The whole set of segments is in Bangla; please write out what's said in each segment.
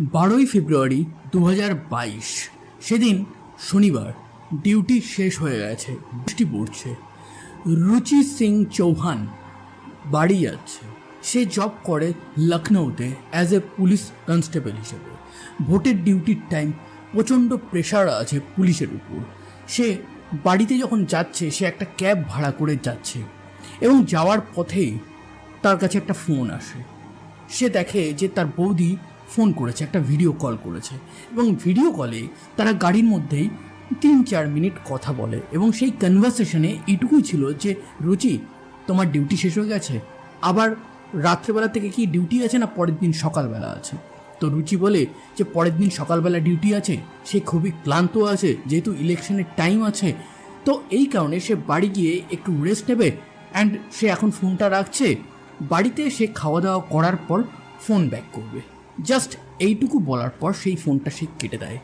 বারোই ফেব্রুয়ারি দু বাইশ। সেদিন শনিবার ডিউটি শেষ হয়ে গেছে, বৃষ্টি পড়ছে। রুচি সিং চৌহান বাড়ি যাচ্ছে। সে জব করে লখনৌতে অ্যাজ এ পুলিশ কনস্টেবল হিসেবে। ভোটের ডিউটির টাইম প্রচণ্ড প্রেশার আছে পুলিশের উপর। সে বাড়িতে যখন যাচ্ছে, সে একটা ক্যাব ভাড়া করে যাচ্ছে এবং যাওয়ার পথেই তার কাছে একটা ফোন আসে। সে দেখে যে তার বৌদি ফোন করেছে, একটা ভিডিও কল করেছে এবং ভিডিও কলে তারা গাড়ির মধ্যেই তিন চার মিনিট কথা বলে এবং সেই কনভারসেশনে এটুকুই ছিল যে, রুচি, তোমার ডিউটি শেষ হয়ে গেছে? আবার রাত্রেবেলা থেকে কি ডিউটি আছে না পরের দিন সকালবেলা আছে? তো রুচি বলে যে, পরের দিন সকালবেলা ডিউটি আছে, সে খুবই ক্লান্ত আছে, যেহেতু ইলেকশনের টাইম আছে। তো এই কারণে সে বাড়ি গিয়ে একটু রেস্ট নেবে অ্যান্ড সে এখন ফোনটা রাখছে। বাড়িতে সে খাওয়া দাওয়া করার পর ফোন ব্যাক করবে। জাস্ট এইটুকু বলার পর সেই ফোনটা সে কেটে দেয়।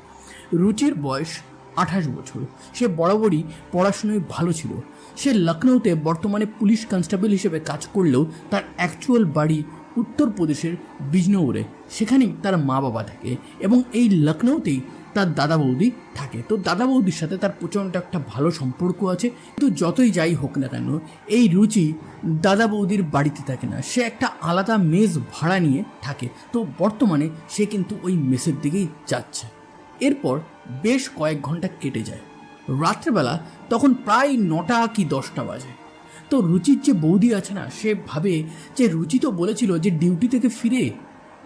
রুচির বয়স আঠাশ বছর। সে বরাবরই পড়াশোনায় ভালো ছিল। সে লখনৌতে বর্তমানে পুলিশ কনস্টেবল হিসেবে কাজ করলেও তার অ্যাকচুয়াল বাড়ি উত্তরপ্রদেশের বিজনৌরে। সেখানেই তার মা বাবা থাকে এবং এই লখনৌতেই তার দাদা বৌদি থাকে। তো দাদা বৌদির সাথে তার প্রচণ্ড একটা ভালো সম্পর্ক আছে। কিন্তু যতই যাই হোক না কেন, এই রুচি দাদা বৌদির বাড়িতে থাকে না। সে একটা আলাদা মেজ ভাড়া নিয়ে থাকে। তো বর্তমানে সে কিন্তু ওই মেসের দিকেই যাচ্ছে। এরপর বেশ কয়েক ঘণ্টা কেটে যায়। রাত্রেবেলা তখন প্রায় নটা কি দশটা বাজে। তো রুচির যে বৌদি আছে না, সে ভাবে যে রুচি তো বলেছিল যে ডিউটি থেকে ফিরে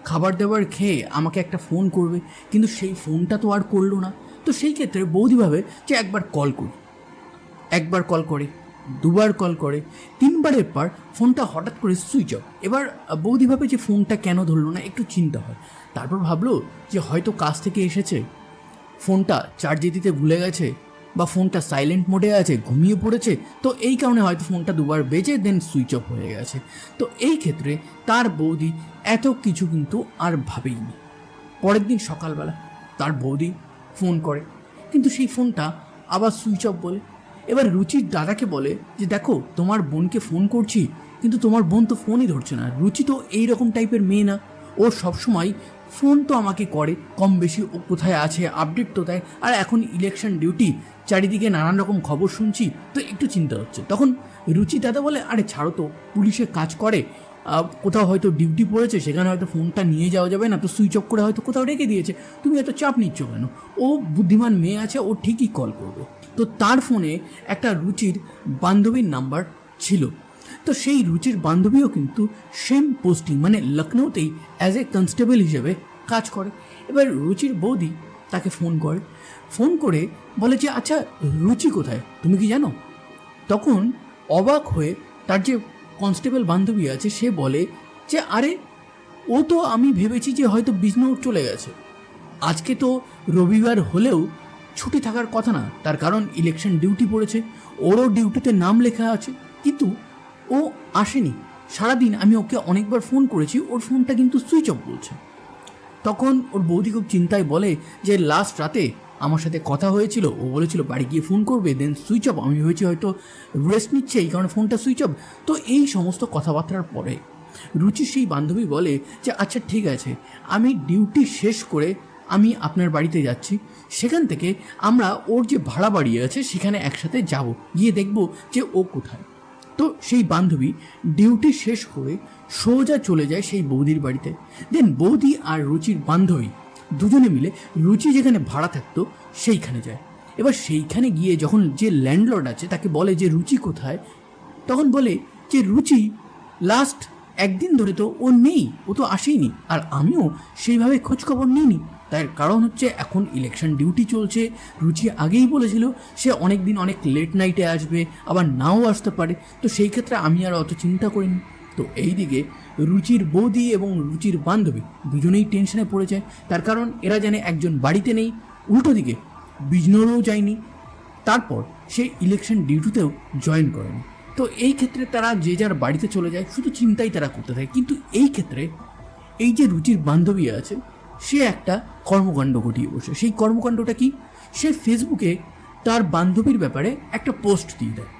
খাবার দাবার খেয়ে আমাকে একটা ফোন করবে, কিন্তু সেই ফোনটা তো আর করল না। তো সেই ক্ষেত্রে বৌদি ভাবে যে একবার কল করি। একবার কল করে, দুবার কল করে, তিনবারের পর ফোনটা হঠাৎ করে সুইচ অফ। এবার বৌদি ভাবে যে ফোনটা কেন ধরলো না, একটু চিন্তা হয়। তারপর ভাবলো যে হয়তো কাজ থেকে এসেছে। ফোনটা চার্জে দিতে ভুলে গেছে। বা ফোনটা সাইলেন্ট মোডে আছে, ঘুমিয়ে পড়েছে, তো এই কারণে হয়তো ফোনটা দুবার বেজে দেন সুইচ অফ হয়ে গেছে। তো এই ক্ষেত্রে তার বৌদি এত কিছু কিন্তু আর ভাবেইনি। পরের দিন সকালবেলা তার বৌদি ফোন করে, কিন্তু সেই ফোনটা আবার সুইচ অফ বলে। এবার রুচির দাদাকে বলে যে, দেখো, তোমার বোনকে ফোন করছি, কিন্তু তোমার বোন তো ফোনই ধরছে না। রুচি তো এই রকম টাইপের মেয়ে না। ও সবসময় ফোন তো আমাকে করে কম বেশি ও কোথায় আছে আপডেট তো দেয়। আর এখন ইলেকশন ডিউটি চারিদিকে নানান রকম খবর শুনছি, তো একটু চিন্তা হচ্ছে। তখন রুচি দাদা বলে, আরে ছাড়ো তো, পুলিশে কাজ করে। কোথাও হয়তো ডিউটি পড়েছে, সেখানে হয়তো ফোনটা নিয়ে যাওয়া যাবে না, তো সুইচ অফ করে হয়তো কোথাও রেখে দিয়েছে। তুমি এত চাপ নিচ্ছ কেন? ও বুদ্ধিমান মেয়ে আছে, ও ঠিকই কল করবে। তো তার ফোনে একটা রুচির বান্ধবীর নাম্বার ছিল। তো সেই রুচির বান্ধবীও কিন্তু সেম পোস্টিং মানে লখনৌতেই অ্যাজ এ কনস্টেবল হিসেবে কাজ করে। এবার রুচির বৌদি তাকে ফোন করে। ফোন করে বলে যে আচ্ছা রুচি কোথায়? তুমি কি জানো? তখন অবাক হয়ে তার যে কনস্টেবল বান্ধবী আছে, সে বলে যে, আরে, ও তো আমি ভেবেছি যে হয়তো বিজনৌর চলে গেছে। আজকে তো রবিবার হলেও ছুটি থাকার কথা না, তার কারণ ইলেকশন ডিউটি পড়েছে। ওরও ডিউটিতে নাম লেখা আছে। কিন্তু ও আসেনি। সারাদিন আমি ওকে অনেকবার ফোন করেছি, ওর ফোনটা কিন্তু সুইচ অফ বলছে। তখন ওর বৌদি খুব চিন্তায় বলে যে, লাস্ট রাতে আমার সাথে কথা হয়েছিল, ও বলেছিল বাড়ি গিয়ে ফোন করবে দেন সুইচ অফ। আমি ভেবেছি হয়তো রেস্ট নিচ্ছে, এই কারণে ফোনটা সুইচ অফ। তো এই সমস্ত কথাবার্তার পরে রুচির সেই বান্ধবী বলে যে আচ্ছা ঠিক আছে, আমি ডিউটি শেষ করে আমি আপনার বাড়িতে যাচ্ছি। সেখান থেকে আমরা ওর যে ভাড়া বাড়ি আছে, সেখানে একসাথে যাব। গিয়ে দেখব যে ও কোথায়। তো সেই বান্ধবী ডিউটি শেষ করে সোজা চলে যায় সেই বৌদির বাড়িতে। দেন বৌদি আর রুচির বান্ধবী দুজনে মিলে রুচি যেখানে ভাড়া থাকতো সেইখানে যায়। এবার সেইখানে গিয়ে যখন যে ল্যান্ডলর্ড আছে তাকে বলে যে রুচি কোথায়, তখন বলে যে রুচি লাস্ট একদিন ধরে তো ও নেই, ও তো আসেইনি। আর আমিও সেইভাবে খোঁজখবর নিইনি। তার কারণ হচ্ছে এখন ইলেকশন ডিউটি চলছে। রুচি আগেই বলেছিল, সে অনেক দিন অনেক লেট নাইটে আসবে, আবার নাও আসতে পারে। তো সেই ক্ষেত্রে আমি আর অত চিন্তা করিনি। তো এই দিকে রুচির বৌদি এবং রুচির বান্ধবী দুজনেই টেনশনে পড়ে যায়। তার কারণ এরা জানে একজন বাড়িতে নেই, উল্টো দিকে বিজনোরও যায়নি। তারপর সে ইলেকশন ডিউটিতেও জয়েন করেনি। তো এই ক্ষেত্রে তারা যে যার বাড়িতে চলে যায়, শুধু চিন্তাই তারা করতে থাকে। কিন্তু এই ক্ষেত্রে এই যে রুচির বান্ধবী আছে সে একটা কর্মকাণ্ড ঘটিয়ে বসে। সেই কর্মকাণ্ডটা কি? সে ফেসবুকে তার বান্ধবীর ব্যাপারে একটা পোস্ট দিয়ে দেয়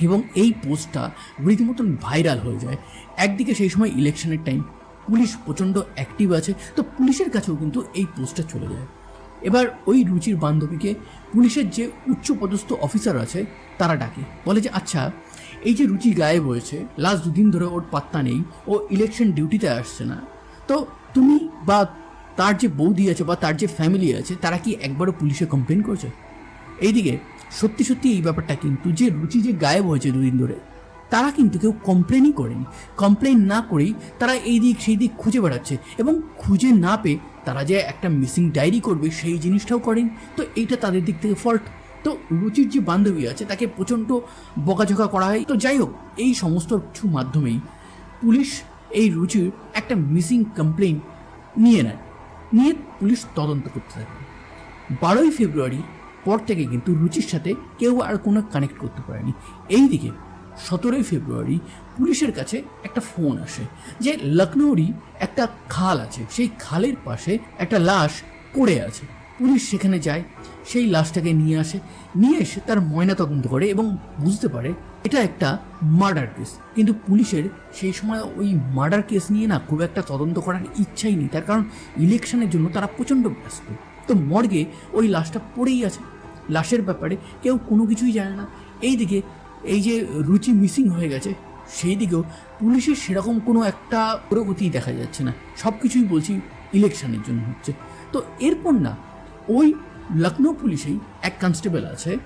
এবং এই পোস্টটা রীতিমতন ভাইরাল হয়ে যায়। একদিকে সেই সময় ইলেকশনের টাইম পুলিশ প্রচণ্ড অ্যাক্টিভ আছে, তো পুলিশের কাছেও কিন্তু এই পোস্টটা চলে যায়। এবার ওই রুচির বান্ধবীকে পুলিশের যে উচ্চপদস্থ অফিসার আছে, তারা ডাকে। বলে যে আচ্ছা এই যে রুচি গায়েব হয়েছে লাস্ট দুদিন ধরে ওর পাত্তা নেই, ও ইলেকশন ডিউটিতে আসছে না। তো তুমি বা তার যে বৌদি আছে বা তার যে ফ্যামিলি আছে, তারা কি একবারও পুলিশে কমপ্লেন করেছে? এইদিকে, সত্যি সত্যি এই ব্যাপারটা কিন্তু যে রুচি যে গায়েব হয়েছে দুদিন ধরে, তারা কিন্তু কেউ কমপ্লেনই করেনি। কমপ্লেন না করেই তারা এই দিক সেই দিক খুঁজে বেড়াচ্ছে এবং খুঁজে না পেয়ে তারা যে একটা মিসিং ডায়েরি করবে, সেই জিনিসটাও করেন। তো এইটা তাদের দিক থেকে ফল্ট তো রুচির যে বান্ধবী আছে, তাকে প্রচণ্ড বকাঝকা করা হয়। তো যাই হোক, এই সমস্ত কিছু মাধ্যমেই পুলিশ এই রুচির একটা মিসিং কমপ্লেন নিয়ে নেয়। নিয়ে পুলিশ তদন্ত করতে থাকে। বারোই ফেব্রুয়ারি পর থেকে কিন্তু রুচির সাথে কেউ আর কোনো কানেক্ট করতে পারেনি। এই দিকে সতেরোই ফেব্রুয়ারি পুলিশের কাছে একটা ফোন আসে যে লখনৌরই একটা খাল আছে। সেই খালের পাশে একটা লাশ পড়ে আছে। পুলিশ সেখানে যায়, সেই লাশটাকে নিয়ে আসে। নিয়ে এসে তার ময়না তদন্ত করে এবং বুঝতে পারে এটা একটা মার্ডার কেস। কিন্তু পুলিশের সেই সময় ওই মার্ডার কেস নিয়ে না খুব একটা তদন্ত করার ইচ্ছাই নেই। তার কারণ ইলেকশনের জন্য তারা প্রচণ্ড ব্যস্ত। তো মর্গে ওই লাশটা পড়েই আছে। লাশের ব্যাপারে কেউ কোনো কিছুই জানে না। এইদিকে এই যে রুচি মিসিং হয়ে গেছে সেই দিকেও পুলিশের সেরকম কোনো একটা প্রগতি দেখা যাচ্ছে না। সব কিছুই বলছি ইলেকশনের জন্য হচ্ছে। তো এরপর না, ওই লখনৌ পুলিশেই এক কনস্টেবল আছে,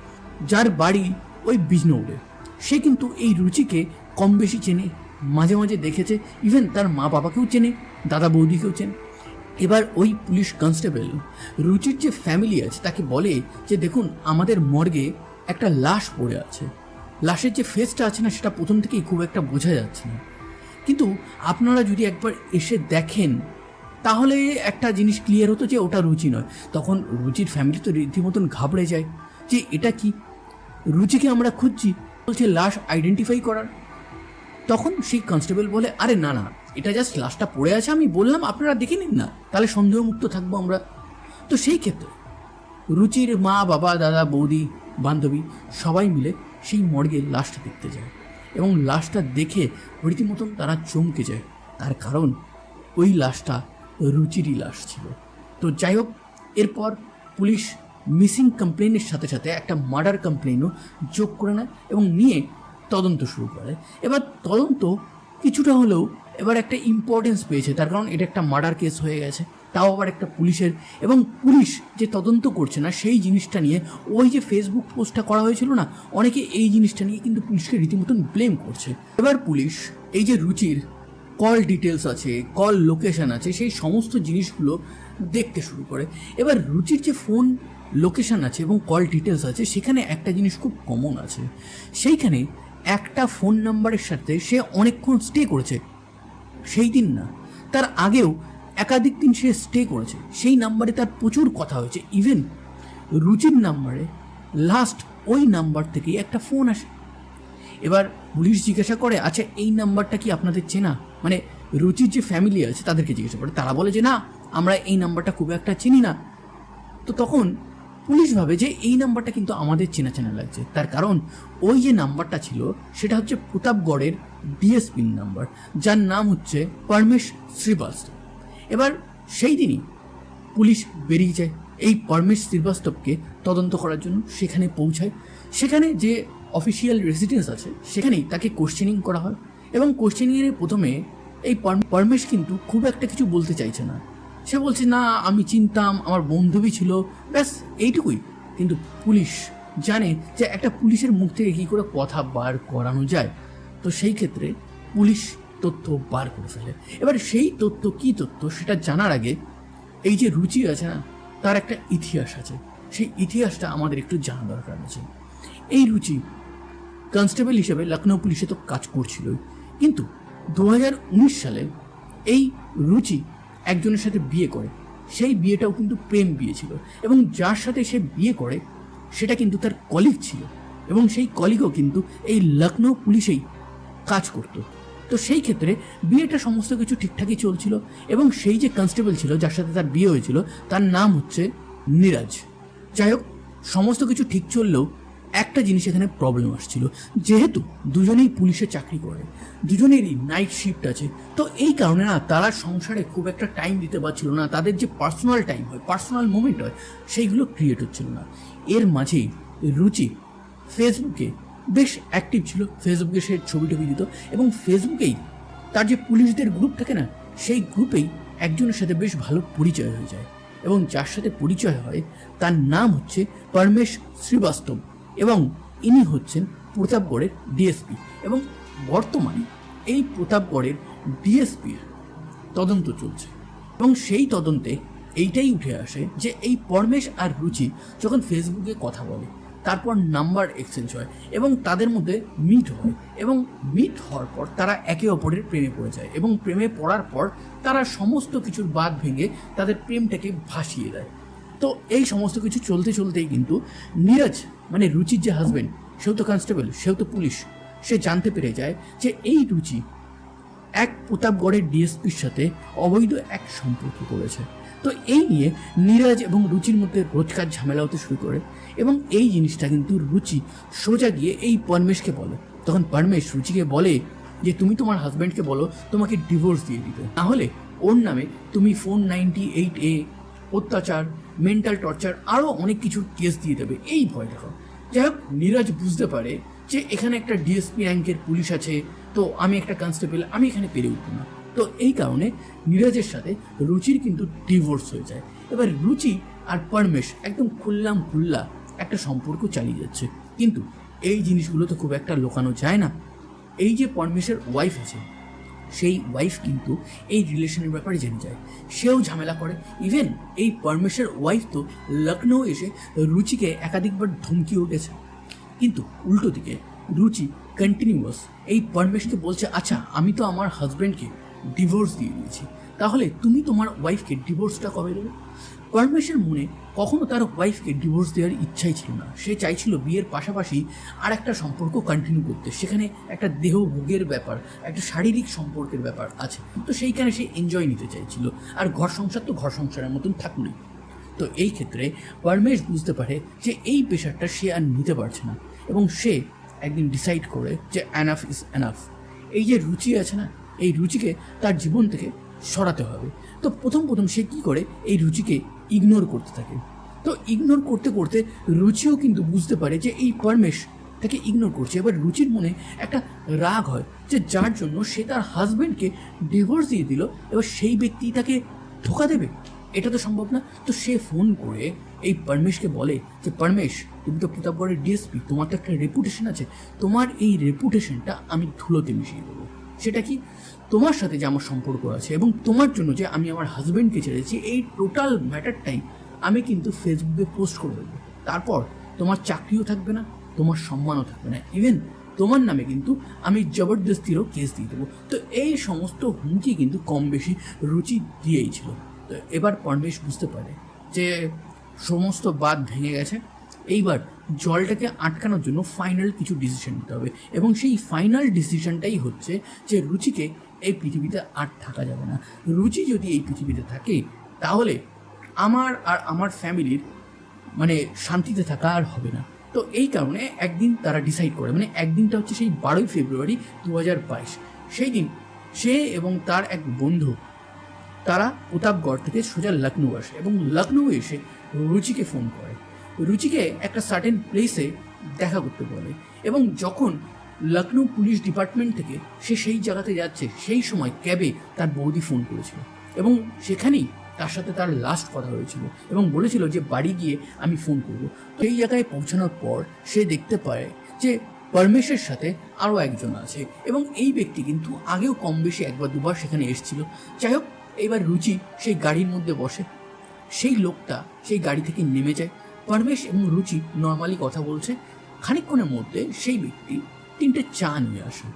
যার বাড়ি ওই বিজনৌড়ে সে কিন্তু এই রুচিকে কম বেশি চেনে, মাঝে মাঝে দেখেছে ইভেন তার মা বাবাকেও চেনে, দাদা বৌদিকেও চেনে। এবার ওই পুলিশ কনস্টেবল রুচির যে ফ্যামিলি আছে, তাকে বলে যে, দেখুন, আমাদের মর্গে একটা লাশ পড়ে আছে। লাশের যে ফেসটা আছে না, সেটা প্রথম থেকেই খুব একটা বোঝা যাচ্ছে না। কিন্তু আপনারা যদি একবার এসে দেখেন, তাহলে একটা জিনিস ক্লিয়ার হতো যে, ওটা রুচি নয়। তখন রুচির ফ্যামিলি তো রীতিমতন ঘাবড়ে যায় যে, এটা কি? রুচিকে আমরা খুঁজছি বলছে, লাশ আইডেন্টিফাই করার। তখন সেই কনস্টেবল বলে, আরে না না, এটা জাস্ট লাশটা পড়ে আছে, আমি বললাম, আপনারা দেখে নিন না, তাহলে সন্দেহমুক্ত থাকব আমরা। তো সেই ক্ষেত্রে রুচির মা, বাবা, দাদা, বৌদি, বান্ধবী সবাই মিলে সেই মর্গে লাশটা দেখতে যায় এবং লাশটা দেখে রীতিমতন তারা চমকে যায়। তার কারণ ওই লাশটা রুচিরই লাশ ছিল। তো যাই হোক, এরপর পুলিশ মিসিং কমপ্লেনের সাথে সাথে একটা মার্ডার কমপ্লেনও যোগ করে নেয় এবং নিয়ে তদন্ত শুরু করে। এবার তদন্ত কিছুটা হলেও এবার একটা ইম্পর্টেন্স পেয়েছে, তার কারণ এটা একটা মার্ডার কেস হয়ে গেছে, তাও আবার একটা পুলিশের। এবং পুলিশ যে তদন্ত করছে না, সেই জিনিসটা নিয়ে ওই যে ফেসবুক পোস্টটা করা হয়েছিল না, অনেকে এই জিনিসটা নিয়ে কিন্তু পুলিশকে রীতিমতন ব্লেম করছে। এবার পুলিশ এই যে রুচির কল ডিটেলস আছে কল লোকেশান আছে, সেই সমস্ত জিনিসগুলো দেখতে শুরু করে। এবার রুচির যে ফোন লোকেশন আছে এবং কল ডিটেলস আছে, সেখানে একটা জিনিস খুব কমন আছে। সেইখানে একটা ফোন নাম্বারের সাথে সে অনেকক্ষণ স্টে করেছে। সেই দিন না, তার আগেও একাধিক দিন সে স্টে করেছে। সেই নাম্বারে তার প্রচুর কথা হয়েছে। ইভেন রুচির নাম্বারে লাস্ট ওই নাম্বার থেকেই একটা ফোন আসে। এবার পুলিশ জিজ্ঞাসা করে আচ্ছা এই নাম্বারটা কি আপনাদের চেনা? মানে রুচির যে ফ্যামিলি আছে তাদেরকে জিজ্ঞাসা করে। তারা বলে যে, না, আমরা এই নাম্বারটা খুব একটা চিনি না। তো তখন পুলিশ ভাবে যে, এই নাম্বারটা কিন্তু আমাদের চেনা চেনা লাগছে। তার কারণ ওই যে নাম্বারটা ছিল, সেটা হচ্ছে প্রতাপগড়ের ডিএসপির নাম্বার যার নাম হচ্ছে পরমেশ শ্রীবাস্তব। এবার সেই দিনই পুলিশ বেরিয়ে যায়। এই পরমেশ শ্রীবাস্তবকে তদন্ত করার জন্য সেখানে পৌঁছায়। সেখানে যে অফিসিয়াল রেসিডেন্স আছে, সেখানেই তাকে কোশ্চেনিং করা হয়। এবং কোশ্চেনিংয়ের প্রথমে এই পরমেশ কিন্তু খুব একটা কিছু বলতে চাইছে না। সে বলছে, না, আমি চিনতাম, আমার বন্ধুবি ছিল। ব্যাস, এইটুকুই। কিন্তু পুলিশ জানে যে একটা পুলিশের মুখ থেকে কী করে কথা বার করানো যায়। তো সেই ক্ষেত্রে পুলিশ তথ্য বার করে ফেলে। এবার সেই তথ্য কী তথ্য সেটা জানার আগে এই যে রুচি আছে না, তার একটা ইতিহাস আছে। সেই ইতিহাসটা আমাদের একটু জানা দরকার আছে। এই রুচি কনস্টেবল হিসেবে লখনৌ পুলিশে তো কাজ করছিলই। কিন্তু দু হাজার উনিশ সালে এই রুচি একজনের সাথে বিয়ে করে। সেই বিয়েটাও কিন্তু প্রেম বিয়ে ছিল এবং যার সাথে সে বিয়ে করে, সেটা কিন্তু তার কলিগ ছিল এবং সেই কলিগও কিন্তু এই লখনৌ পুলিশেই কাজ করতো। তো সেই ক্ষেত্রে বিয়েটা সমস্ত কিছু ঠিকঠাকই চলছিল এবং সেই যে কনস্টেবল ছিল, যার সাথে তার বিয়ে হয়েছিল, তার নাম হচ্ছে নিরাজ। যাই হোক, সমস্ত কিছু ঠিক চললেও একটা জিনিস এখানে প্রবলেম আসছিল। যেহেতু দুজনেই পুলিশে চাকরি করে, দুজনেরই নাইট শিফট আছে, তো এই কারণে না তারা সংসারে খুব একটা টাইম দিতে পারছিল না। তাদের যে পার্সোনাল টাইম হয় পার্সোনাল মোমেন্ট হয়, সেইগুলো ক্রিয়েট হচ্ছিল না। এর মাঝেই রুচি ফেসবুকে বেশ অ্যাক্টিভ ছিল। ফেসবুকে সে ছবি টবি দিত এবং ফেসবুকেই তার যে পুলিশদের গ্রুপ থাকে না, সেই গ্রুপেই একজনের সাথে বেশ ভালো পরিচয় হয়ে যায়। এবং যার সাথে পরিচয় হয়, তার নাম হচ্ছে পরমেশ শ্রীবাস্তব। এবং ইনি হচ্ছেন প্রতাপগড়ের ডিএসপি এবং বর্তমানে এই প্রতাপগড়ের ডিএসপির তদন্ত চলছে। এবং সেই তদন্তে এইটাই উঠে আসে যে এই পরমেশ আর রুচি যখন ফেসবুকে কথা বলে, তারপর নাম্বার এক্সচেঞ্জ হয় এবং তাদের মধ্যে মিট হয় এবং মিট হওয়ার পর তারা একে অপরের প্রেমে পড়ে যায় এবং প্রেমে পড়ার পর তারা সমস্ত কিছুর বাদ ভেঙে তাদের প্রেমটাকে ভাসিয়ে দেয়। তো এই সমস্ত কিছু চলতে চলতেই কিন্তু নীরজ মানে রুচির যে হাজবেন্ড সেও তো কনস্টেবল সেও তো পুলিশ, সে জানতে পেরে যায় যে এই রুচি এক প্রতাপগড়ের ডিএসপির সাথে অবৈধ এক সম্পর্ক করেছে। তো এই নিয়ে নীরজ এবং রুচির মধ্যে রোজকার ঝামেলা হতে শুরু করে এবং এই জিনিসটা কিন্তু রুচি সোজা গিয়ে এই পরমেশকে বলে। তখন পরমেশ রুচিকে বলে যে, তুমি তোমার হাজব্যান্ডকে বলো, তোমাকে ডিভোর্স দিয়ে দিতে তাহলে ওর নামে তুমি ফোন নাইনটি এইট এ অত্যাচার মেন্টাল টর্চার আরও অনেক কিছুর কেস দিয়ে দেবে। এই ভয় দেখো। যাই হোক, নীরজ বুঝতে পারে যে এখানে একটা ডিএসপি র্যাঙ্কের পুলিশ আছে, তো আমি একটা কনস্টেবল আমি এখানে পেরে উঠবো না। তো এই কারণে নীরজের সাথে রুচির কিন্তু ডিভোর্স হয়ে যায়। এবার রুচি আর পরমেশ একদম খুললাম খুল্লা একটা সম্পর্ক চালিয়ে যাচ্ছে। কিন্তু এই জিনিসগুলো তো খুব একটা লোকানো যায় না। এই যে পরমেশের ওয়াইফ আছে সেই ওয়াইফ কিন্তু এই রিলেশনের ব্যাপারে জেনে যায়। সেও ঝামেলা করে। ইভেন এই পরমেশের ওয়াইফ তো লখনৌ এসে রুচিকে একাধিকবার ধমকি উঠেছে। কিন্তু উল্টো দিকে রুচি কন্টিনিউয়াস এই পরমেশকে বলছে আচ্ছা আমি তো আমার হাজব্যান্ডকে ডিভোর্স দিয়ে দিয়েছি। তাহলে তুমি তোমার ওয়াইফকে ডিভোর্সটা কবে দেবে? পরমেশের মনে কখনো তার ওয়াইফকে ডিভোর্স দেওয়ার ইচ্ছাই ছিল না। সে চাইছিল বিয়ের পাশাপাশি আর একটা সম্পর্ক কন্টিনিউ করতে। সেখানে একটা দেহ ভোগের ব্যাপার, একটা শারীরিক সম্পর্কের ব্যাপার আছে। তো সেইখানে সে এনজয় নিতে চাইছিল। আর ঘর সংসার তো ঘর সংসারের মতন থাকুনি তো এই ক্ষেত্রে পরমেশ বুঝতে পারে যে এই পেশারটা সে আর নিতে পারছে না। এবং সে একদিন ডিসাইড করে যে অ্যানাফ ইজ অ্যানাফ এই যে রুচি আছে না, এই রুচিকে তার জীবন থেকে সরাতে হবে। তো প্রথম প্রথম সে কী করে? এই রুচিকে ইগনোর করতে থাকে। তো ইগনোর করতে করতে রুচিও কিন্তু বুঝতে পারে যে এই পরমেশ তাকে ইগনোর করছে। এবার রুচির মনে একটা রাগ হয় যে যার জন্য সে তার হাজব্যান্ডকে ডিভোর্স দিয়ে দিল, এবার সেই ব্যক্তি তাকে ধোকা দেবে। এটা তো সম্ভব না। তো সে ফোন করে এই পরমেশকে বলে যে, পরমেশ, তুমি তো প্রতাপগড়ের ডিএসপি তোমার তো একটা রেপুটেশন আছে। তোমার এই রেপুটেশনটা আমি ধুলোতে মিশিয়ে দেবো। সেটা কি? তোমার সাথে যে আমার সম্পর্ক আছে এবং তোমার জন্য যে আমি আমার হাজব্যান্ডকে ছেড়েছি, এই টোটাল ম্যাটারটাই আমি কিন্তু ফেসবুকে পোস্ট করে দেবো। তারপর তোমার চাকরিও থাকবে না, তোমার সম্মানও থাকবে না। ইভেন তোমার নামে কিন্তু আমি জবরদস্তিরও কেস দিয়ে দেবো। তো এই সমস্ত হুমকি কিন্তু কম বেশি রুচি দিয়েই ছিল। তো এবার পরমেশ বুঝতে পারে যে সমস্ত বাদ ভেঙে গেছে। এইবার জলটাকে আটকানোর জন্য ফাইনাল কিছু ডিসিশন নিতে হবে এবং সেই ফাইনাল ডিসিশনটাই হচ্ছে যে রুচিকে এই পৃথিবীতে আর থাকা যাবে না। রুচি যদি এই পৃথিবীতে থাকে, তাহলে আমার আর আমার ফ্যামিলির মানে শান্তিতে থাকা আর হবে না। তো এই কারণে একদিন তারা ডিসাইড করে মানে একদিনটা হচ্ছে সেই বারোই ফেব্রুয়ারি দু হাজার বাইশ। সেই দিন সে এবং তার এক বন্ধু, তারা প্রতাপগড় থেকে সোজা লখনৌ আসে এবং লখনৌ এসে রুচিকে ফোন করে। রুচিকে একটা সার্টেন প্লেসে দেখা করতে বলে এবং যখন লখনৌ পুলিশ ডিপার্টমেন্ট থেকে সে সেই জায়গাতে যাচ্ছে, সেই সময় ক্যাবে তার বৌদি ফোন করেছিল এবং সেখানেই তার সাথে তার লাস্ট কথা হয়েছিল এবং বলেছিল যে বাড়ি গিয়ে আমি ফোন করব। সেই জায়গায় পৌঁছানোর পর সে দেখতে পায় যে পরমেশের সাথে আরও একজন আছে এবং এই ব্যক্তি কিন্তু আগেও কম বেশি একবার দুবার সেখানে এসেছিল। যাই হোক, এবার রুচি সেই গাড়ির মধ্যে বসে। সেই লোকটা সেই গাড়ি থেকে নেমে যায়। পরমেশ এবং রুচি নর্মালি কথা বলছে। খানিকক্ষণের মধ্যে সেই ব্যক্তি তিনটে চা নিয়ে আসে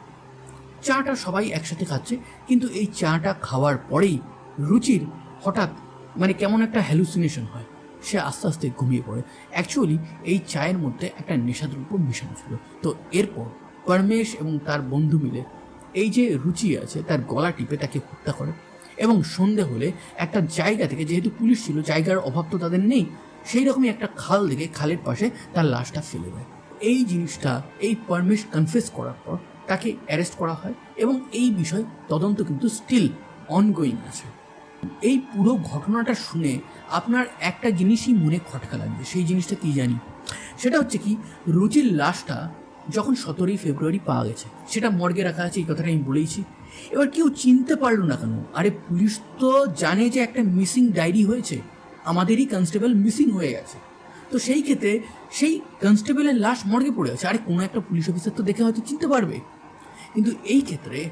চাটা সবাই একসাথে খাচ্ছে, কিন্তু এই চাটা খাওয়ার পরেই রুচির হঠাৎ মানে কেমন একটা হ্যালুসিনেশন হয়। সে আস্তে আস্তে ঘুমিয়ে পড়ে। অ্যাকচুয়ালি এই চায়ের মধ্যে একটা নেশাদ্রব্য মেশানো ছিল। তো এরপর পরমেশ এবং তার বন্ধু মিলে এই যে রুচি আছে, তার গলা টিপে তাকে হত্যা করে এবং সন্ধে হলে একটা জায়গা থেকে, যেহেতু পুলিশ ছিল, জায়গার অভাব তো তাদের নেই, সেই রকমই একটা খাল দেখে খালের পাশে তার লাশটা ফেলে দেয়। এই জিনিসটা, এই পারমিশ কনফেস করার পর তাকে অ্যারেস্ট করা হয় এবং এই বিষয় তদন্ত কিন্তু স্টিল অনগোয়িং আছে। এই পুরো ঘটনাটা শুনে আপনার একটা জিনিসই মনে খটকা লাগবে, সেই জিনিসটা কি জানি? সেটা হচ্ছে কি, রুচির লাশটা যখন সতেরোই ফেব্রুয়ারি পাওয়া গেছে, সেটা মর্গে রাখা আছে, এই কথাটা আমি বলেইছি। এবার কেউ চিনতে পারল না কেন? আরে পুলিশ তো জানে যে একটা মিসিং ডায়েরি হয়েছে, আমাদেরই কনস্টেবল মিসিং হয়ে গেছে। তো সেই ক্ষেত্রে সেই কনস্টেবলের লাশ মর্গে পড়ে আছে। আরে, কোনো একটা পুলিশ অফিসার তো দেখে হয়তো চিনতে পারবে। কিন্তু এই ক্ষেত্রে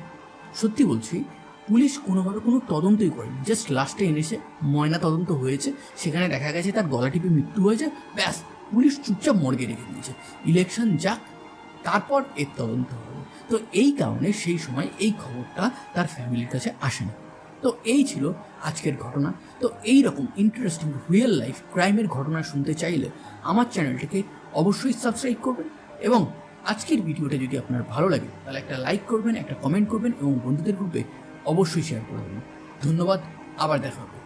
সত্যি বলছি, পুলিশ কোনোভাবে কোনো তদন্তই করেনি। জাস্ট লাস্টে এনেছে, ময়না তদন্ত হয়েছে, সেখানে দেখা গেছে তার গলা টিপে মৃত্যু হয়েছে, ব্যাস, পুলিশ চুপচাপ মর্গে রেখে দিয়েছে। ইলেকশন যাক, তারপর এর তদন্ত হবে। তো এই কারণে সেই সময় এই খবরটা তার ফ্যামিলির কাছে আসে না। তো এই ছিল আজকের ঘটনা। তো এই রকম ইন্টারেস্টিং রিয়েল লাইফ ক্রাইমের ঘটনা শুনতে চাইলে আমার চ্যানেলটিকে অবশ্যই সাবস্ক্রাইব করবেন এবং আজকের ভিডিওটা যদি আপনার ভালো লাগে, তাহলে একটা লাইক করবেন, একটা কমেন্ট করবেন এবং বন্ধুদের গ্রুপে অবশ্যই শেয়ার করবেন ধন্যবাদ, আবার দেখা হবে।